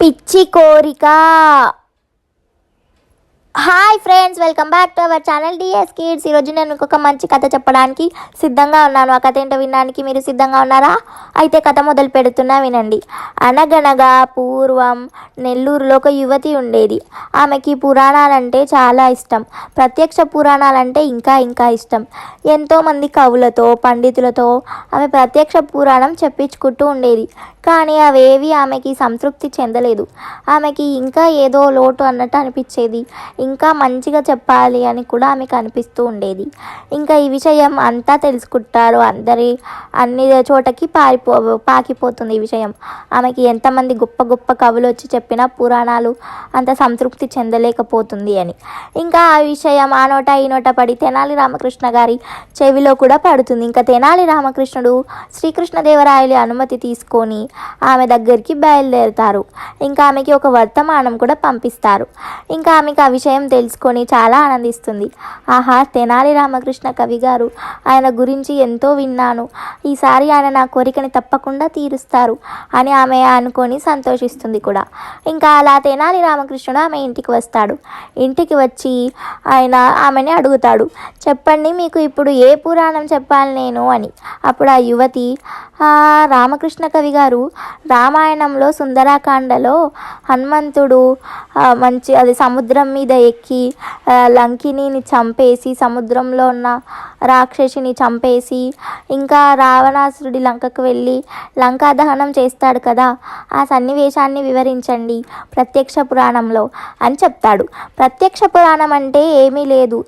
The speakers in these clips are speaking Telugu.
పిచ్చి కోరిక. Hi friends welcome back to our channel D S kids ఈరోజు నేను ఇంకొక ఒక మంచి కథ చెప్పడానికి సిద్ధంగా ఉన్నాను. ఆ కథ ఏంటో వినడానికి మీరు సిద్ధంగా ఉన్నారా? అయితే కథ మొదలు పెడుతున్నా వినండి. అనగనగా పూర్వం నెల్లూరులో ఒక యువతి ఉండేది. ఆమెకి పురాణాలంటే చాలా ఇష్టం. ప్రత్యక్ష పురాణాలంటే ఇంకా ఇంకా ఇష్టం. ఎంతోమంది కవులతో పండితులతో ఆమె ప్రత్యక్ష పురాణం చెప్పించుకుంటూ ఉండేది. కానీ అవేవి ఆమెకి సంతృప్తి చెందలేదు. ఆమెకి ఇంకా ఏదో లోటు అన్నట్టు అనిపించేది. ఇంకా ఇంకా మంచిగా చెప్పాలి అని కూడా ఆమెకు అనిపిస్తూ ఉండేది. ఇంకా ఈ విషయం అంతా తెలుసుకుంటారు. అందరి అన్ని చోటకి పారిపో పాకిపోతుంది ఈ విషయం. ఆమెకి ఎంతమంది గొప్ప గొప్ప కవులు వచ్చి చెప్పినా పురాణాలు అంత సంతృప్తి చెందలేకపోతుంది అని. ఇంకా ఆ విషయం ఆ నోట ఈ నోట పడి తెనాలి రామకృష్ణ గారి చెవిలో కూడా పడుతుంది. ఇంకా తెనాలి రామకృష్ణుడు శ్రీకృష్ణదేవరాయలు అనుమతి తీసుకొని ఆమె దగ్గరికి బయలుదేరుతారు. ఇంకా ఆమెకి ఒక వర్తమానం కూడా పంపిస్తారు. ఇంకా ఆమెకి ఆ విషయం తెలుసుకొని చాలా ఆనందిస్తుంది. ఆహా తెనాలి రామకృష్ణ కవి గారు ఆయన గురించి ఎంతో విన్నాను. ఈసారి ఆయన నా కోరికని తప్పకుండా తీరుస్తారు అని ఆమె అనుకొని సంతోషిస్తుంది కూడా. ఇంకా అలా తెనాలి రామకృష్ణుడు ఆమె ఇంటికి వస్తాడు. ఇంటికి వచ్చి ఆయన ఆమెని అడుగుతాడు. చెప్పండి మీకు ఇప్పుడు ఏ పురాణం చెప్పాలి నేను అని. అప్పుడు ఆ యువతి రామకృష్ణ కవి గారు రామాయణంలో సుందరాకాండలో హనుమంతుడు మంచి అది సముద్రం మీద ఎక్కి ఆ, లంకిని చంపేసి సముద్రంలో ఉన్న రాక్షసిని చంపేసి ఇంకా రావణాసురుడి లంకకు వెళ్ళి లంకా దహనం చేస్తాడు కదా. ఆ సన్నివేశాన్ని వివరించండి ప్రత్యక్ష పురాణంలో అని చెప్తాడు. ప్రత్యక్ష పురాణం అంటే ఏమీ లేదు.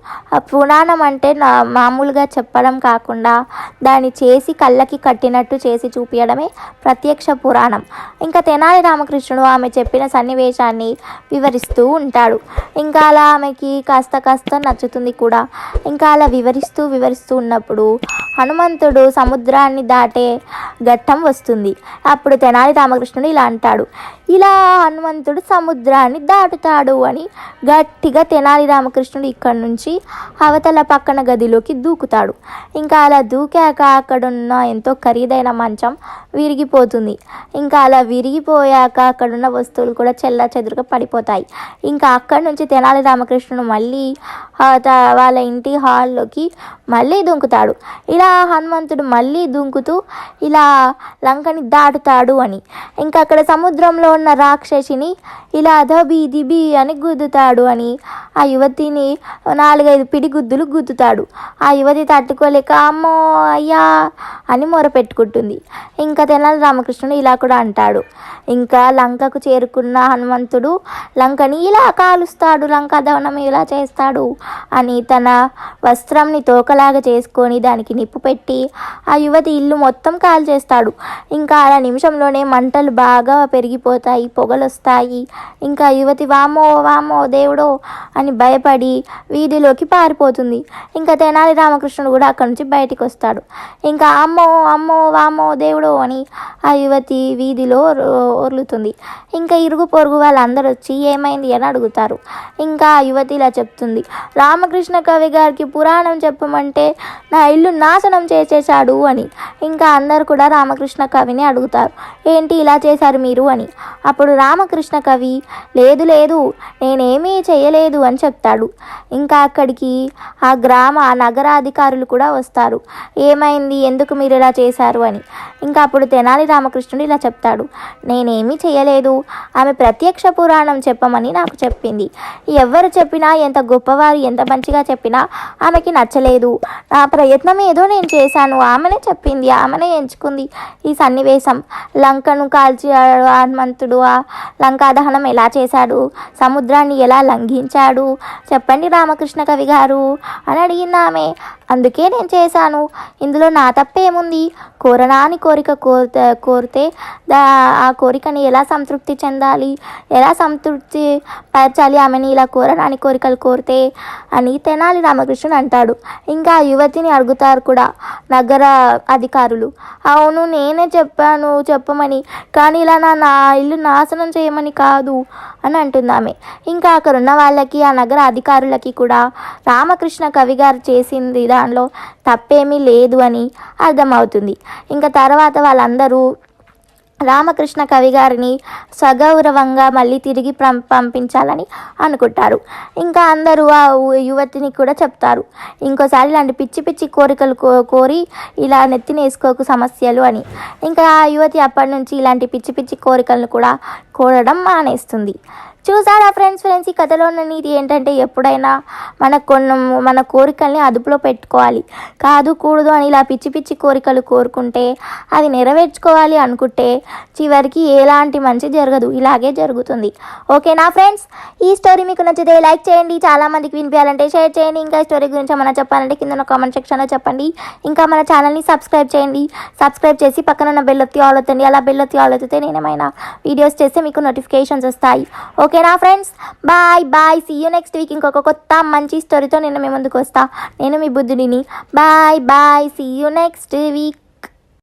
పురాణం అంటే మామూలుగా చెప్పడం కాకుండా దాన్ని చేసి కళ్ళకి కట్టినట్టు చేసి చూపించడమే ప్రత్యక్ష పురాణం. ఇంకా తెనాలి రామకృష్ణుడు ఆమె చెప్పిన సన్నివేశాన్ని వివరిస్తూ ఉంటాడు. ఇంకా అలా ఆమెకి కాస్త కాస్త నచ్చుతుంది కూడా. ఇంకా అలా వివరిస్తూ వివరిస్తూ ఉన్నప్పుడు హనుమంతుడు సముద్రాన్ని దాటే ఘట్టం వస్తుంది. అప్పుడు తెనాలి రామకృష్ణుడు ఇలా అంటాడు ఇలా హనుమంతుడు సముద్రాన్ని దాటుతాడు అని గట్టిగా తెనాలి రామకృష్ణుడు ఇక్కడ నుంచి అవతల పక్కన గదిలోకి దూకుతాడు. ఇంకా అలా దూకాక అక్కడున్న ఎంతో ఖరీదైన మంచం విరిగిపోతుంది. ఇంకా అలా విరిగిపోయాక అక్కడున్న వస్తువులు కూడా చెల్ల చెదురుగా పడిపోతాయి. ఇంకా అక్కడి నుంచి తెనాలి రామకృష్ణుడు మళ్ళీ వాళ్ళ ఇంటి హాల్లోకి మళ్ళీ దుంకుతాడు. ఇలా హనుమంతుడు మళ్ళీ దుంకుతూ ఇలా లంకని దాటుతాడు అని. ఇంకా అక్కడ సముద్రంలో ఉన్న రాక్షసిని ఇలా దబి దిబి అని గుద్దుతాడు అని ఆ యువతిని నాలుగైదు పిడిగుద్దులు గుద్దుతాడు. ఆ యువతి తట్టుకోలేక అమ్మో అయ్యా అని మొరపెట్టుకుంటుంది ఇంకా తెనాలి రామకృష్ణుడు ఇలా కూడా అంటాడు. ఇంకా లంకకు చేరుకున్న హనుమంతుడు లంకని ఇలా కాలుస్తాడు లంక దవనం ఇలా చేస్తాడు? అని తన వస్త్రంని తోకలాగా చేసుకొని దానికి నిప్పు పెట్టి ఆ యువతి ఇల్లు మొత్తం కాల్ చేస్తాడు. ఇంకా అలా నిమిషంలోనే మంటలు బాగా పెరిగిపోతాయి పొగలు వస్తాయి ఇంకా యువతి వామో వామో దేవుడో అని భయపడి వీధిలోకి పారిపోతుంది. ఇంకా తెనాలి రామకృష్ణుడు కూడా అక్కడి నుంచి బయటికి వస్తాడు ఇంకా అమ్మ అమ్మో వామో దేవుడో అని ఆ యువతి వీధిలో ఒర్లుతుంది ఇంకా ఇరుగు పొరుగు వాళ్ళందరూ వచ్చి ఏమైంది అని అడుగుతారు. ఇంకా ఆ యువతి ఇలా చెప్తుంది. రామకృష్ణ కవి గారికి పురాణం చెప్పమంటే నా ఇల్లు నాశనం చేసేశాడు అని. ఇంకా అందరు కూడా రామకృష్ణ కవిని అడుగుతారు. ఏంటి ఇలా చేశారు మీరు అని. అప్పుడు రామకృష్ణ కవి లేదు లేదు నేనేమీ చేయలేదు అని చెప్తాడు. ఇంకా అక్కడికి ఆ గ్రామ నగరాధికారులు కూడా వస్తారు. ఏమైంది? ఎందుకు మీరు ఇలా చేశారు అని. ఇంకా అప్పుడు తెనాలి రామకృష్ణుడు ఇలా చెప్తాడు. నేనేమీ చేయలేదు. ఆమె ప్రత్యక్ష పురాణం చెప్పమని నాకు చెప్పింది. ఎవరు చెప్పినా ఎంత గొప్పవారు ఎంత మంచిగా చెప్పినా ఆమెకి నచ్చలేదు. నా ప్రయత్నం ఏదో నేను చేశాను. ఆమెనే చెప్పింది. ఆమెనే ఎంచుకుంది ఈ సన్నివేశం. లంకను కాల్చి ఆ హనుమంతుడు ఆ లంకా దహనం ఎలా చేశాడు? సముద్రాన్ని ఎలా లంఘించాడు? చెప్పండి రామకృష్ణ కవి గారు అని అడిగింది ఆమె. అందుకే నేను చేశాను. ఇందులో నా తప్పేముంది? కోరనాని కోరిక కోరితే కోరితే దా ఆ కోరికని ఎలా సంతృప్తి చెందాలి? ఎలా సంతృప్తి పరచాలి? ఆమెని ఇలా కోరనాని కోరికలు కోరితే అని తెనాలి రామకృష్ణుడు అంటాడు. ఇంకా ఆ యువతిని అడుగుతారు కూడా నగర అధికారులు. అవును నేనే చెప్పాను చెప్పమని. కానీ ఇలా నా నా ఇల్లు నాశనం చేయమని కాదు అని అంటుంది ఆమె. ఇంకా అక్కడ ఉన్న వాళ్ళకి ఆ నగర అధికారులకి కూడా రామకృష్ణ కవి గారు చేసింది దానిలో తప్పేమీ లేదు అని అర్థమవుతుంది. ఇంకా తర్వాత వాళ్ళందరూ రామకృష్ణ కవి గారిని సగౌరవంగా మళ్ళీ తిరిగి పం- పంపించాలని అనుకుంటారు. ఇంకా అందరూ ఆ యువతిని కూడా చెప్తారు. ఇంకోసారి ఇలాంటి పిచ్చి పిచ్చి కోరికలు కో- కోరి ఇలా నెత్తినేసుకోకు సమస్యలు అని. ఇంకా ఆ యువతి అప్పటి నుంచి ఇలాంటి పిచ్చి పిచ్చి కోరికలను కూడా కోరడం మానేస్తుంది. చూసారా ఫ్రెండ్స్ ఫ్రెండ్స్ ఈ కథలో ఉన్న నీతి ఏంటంటే ఎప్పుడైనా మన కొన్ని మన కోరికల్ని అదుపులో పెట్టుకోవాలి. కాదు కూడదు అని ఇలా పిచ్చి పిచ్చి కోరికలు కోరుకుంటే అది నెరవేర్చుకోవాలి అనుకుంటే చివరికి ఎలాంటి మంచి జరగదు. ఇలాగే జరుగుతుంది. ఓకేనా ఫ్రెండ్స్? ఈ స్టోరీ మీకు నచ్చితే లైక్ చేయండి. చాలామందికి వినిపించాలంటే షేర్ చేయండి. ఇంకా స్టోరీ గురించి ఏమైనా చెప్పాలంటే కింద కామెంట్ సెక్షన్లో చెప్పండి. ఇంకా మన ఛానల్ని సబ్స్క్రైబ్ చేయండి. సబ్స్క్రైబ్ చేసి పక్కన ఉన్న బెల్ ఒత్తి ఆల్ అవుతుంది అలా బెల్ ఒత్తి ఆల్ అవుతుంది నేను ఏమైనా వీడియోస్ చేస్తే మీకు నోటిఫికేషన్స్ వస్తాయి. ఓకే ఓకేనా friends bye bye see you next week ఇంకొక కొత్త మంచి స్టోరీతో నేను మీ ముందుకు వస్తా. నేను మీ బుద్ధుడిని. Bye bye see you next week